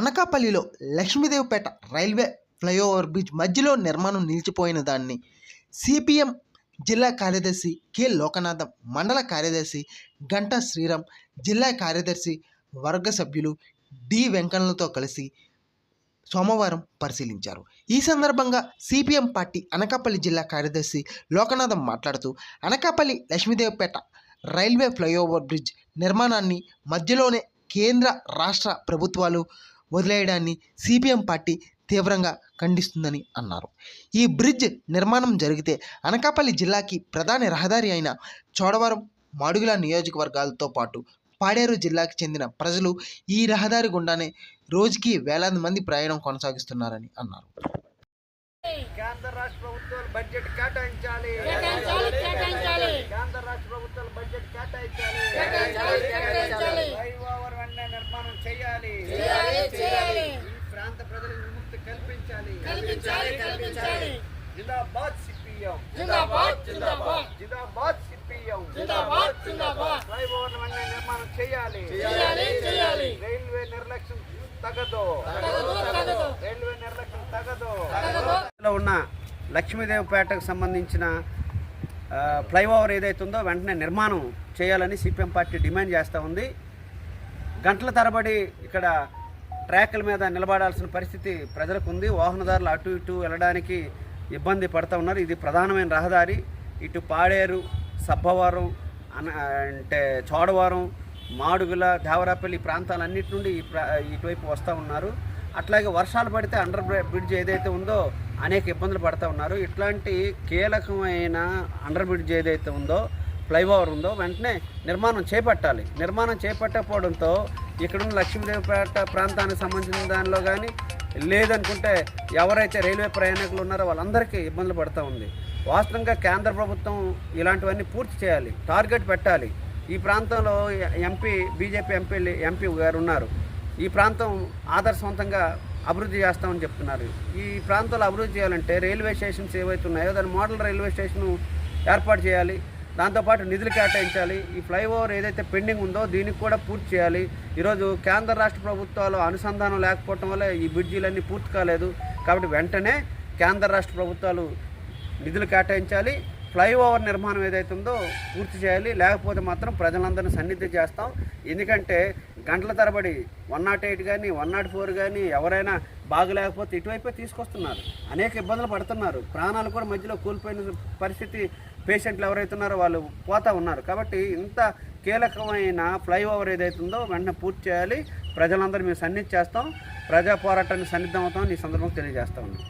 అనకాపల్లిలో Lakshmidevipeta railway flyover bridge మధ్యలో నిర్మాణం నిలిచిపోయిన దాన్ని సిపిఎం జిల్లా కార్యదర్శి కె. లోకనాథం మండల కార్యదర్శి గంటా శ్రీరామ్ జిల్లా కార్యదర్శి వర్గ సభ్యులు డి. వెంకన్నలతో కలిసి సోమవారం పరిశీలించారు. ఈ సందర్భంగా సిపిఎం పార్టీ అనకాపల్లి జిల్లా కార్యదర్శి లోకనాథం మాట్లాడుతూ Anakapalli Lakshmidevipeta railway flyover bridge నిర్మాణాన్ని మధ్యలోనే కేంద్ర రాష్ట్ర ప్రభుత్వాలు వదిలేయడాన్ని సిపిఎం పార్టీ తీవ్రంగా ఖండిస్తుందని అన్నారు ఈ బ్రిడ్జ్ నిర్మాణం జరిగితే అనకాపల్లి జిల్లాకి ప్రధాన రహదారి అయిన చోడవరం మాడుగుల నియోజకవర్గాలతో పాటు పాడేరు జిల్లాకి చెందిన ప్రజలు ఈ రహదారి గుండానే రోజుకి వేలాది మంది ప్రయాణం కొనసాగిస్తున్నారని అన్నారు కేంద్ర రాష్ట్ర ప్రభుత్వాలు బడ్జెట్ కేటాయించాలి. కేంద్ర రాష్ట్ర ప్రభుత్వాలు బడ్జెట్ కేటాయించాలి. ఫ్లైఓవర్ వెంటనే నిర్మాణం చేయాలి చేయాలి, చేయాలి. ఈ ప్రాంత ప్రజలకు విముక్తి కల్పించాలి కల్పించాలి. జిందాబాద్ సిపిఎం జిందాబాద్, జిందాబాద్. జిందాబాద్ సిపిఎం జిందాబాద్, జిందాబాద్. ఫ్లైఓవర్ వెంటనే నిర్మాణం చేయాలి చేయాలి, చేయాలి. రైల్వే నిర్లక్ష్యం తగదు. రైల్వే నిర్లక్ష్యం తగదు ఉన్న లక్ష్మీదేవిపేటకు సంబంధించిన ఫ్లైఓవర్ ఏదైతే ఉందో వెంటనే నిర్మాణం చేయాలని సిపిఎం పార్టీ డిమాండ్ చేస్తూ ఉంది గంటల తరబడి ఇక్కడ ట్రాక్ల మీద నిలబడాల్సిన పరిస్థితి ప్రజలకు ఉంది వాహనదారులు అటు ఇటు వెళ్ళడానికి ఇబ్బంది పడుతూ ఉన్నారు. ఇది ప్రధానమైన రహదారి. ఇటు పాడేరు సబ్బవరం అన్న అంటే చోడవరం మాడుగుల దేవరాపల్లి ఈ ప్రాంతాలన్నిటి నుండి ఈ ప్రా ఇటువైపు వస్తూ ఉన్నారు. అట్లాగే వర్షాలు పడితే అండర్ బ్రిడ్జ్ ఏదైతే ఉందో అనేక ఇబ్బందులు పడుతూ ఉన్నారు. ఇట్లాంటి కీలకమైన అండర్ బ్రిడ్జ్ ఏదైతే ఉందో ఫ్లైఓవర్ ఉందో వెంటనే నిర్మాణం చేపట్టాలి. నిర్మాణం చేపట్టకపోవడంతో ఇక్కడున్న లక్ష్మీదేవిపేట ప్రాంతానికి సంబంధించిన దానిలో కానీ లేదనుకుంటే ఎవరైతే రైల్వే ప్రయాణికులు ఉన్నారో వాళ్ళందరికీ ఇబ్బందులు పడుతూ ఉంది. వాస్తవంగా కేంద్ర ప్రభుత్వం ఇలాంటివన్నీ పూర్తి చేయాలి టార్గెట్ పెట్టాలి. ఈ ప్రాంతంలో ఎంపీ బీజేపీ ఎంపీ ఎంపీ గారు ఉన్నారు. ఈ ప్రాంతం ఆదర్శవంతంగా అభివృద్ధి చేస్తామని చెప్తున్నారు. ఈ ప్రాంతంలో అభివృద్ధి చేయాలంటే రైల్వే స్టేషన్స్ ఏవైతే ఉన్నాయో దాని మోడల్ రైల్వే స్టేషన్ ఏర్పాటు చేయాలి. దాంతోపాటు నిధులు కేటాయించాలి. ఈ ఫ్లైఓవర్ ఏదైతే పెండింగ్ ఉందో దీనికి కూడా పూర్తి చేయాలి. ఈరోజు కేంద్ర రాష్ట్ర ప్రభుత్వాలు అనుసంధానం లేకపోవటం వల్ల ఈ బ్రిడ్జీలన్నీ పూర్తి కాలేదు. కాబట్టి వెంటనే కేంద్ర రాష్ట్ర ప్రభుత్వాలు నిధులు కేటాయించాలి. ఫ్లైఓవర్ నిర్మాణం ఏదైతే ఉందో పూర్తి చేయాలి. లేకపోతే మాత్రం ప్రజలందరినీ సన్నిధి చేస్తాం. ఎందుకంటే గంటల తరబడి వన్ నాట్ ఎయిట్ కానీ వన్ నాట్ ఫోర్ కానీ ఎవరైనా బాగలేకపోతే ఇటువైపే తీసుకొస్తున్నారు. అనేక ఇబ్బందులు పడుతున్నారు. ప్రాణాలు కూడా మధ్యలో కోల్పోయిన పరిస్థితి పేషెంట్లు ఎవరైతే ఉన్నారో వాళ్ళు పోతా ఉన్నారు. కాబట్టి ఇంత కీలకమైన ఫ్లైఓవర్ ఏదైతే ఉందో వెంటనే పూర్తి చేయాలి. ప్రజలందరూ మేము సన్నిధి చేస్తాం. ప్రజా పోరాటాన్ని సన్నిద్ధం అవుతామని ఈ సందర్భంగా తెలియజేస్తా ఉన్నాం.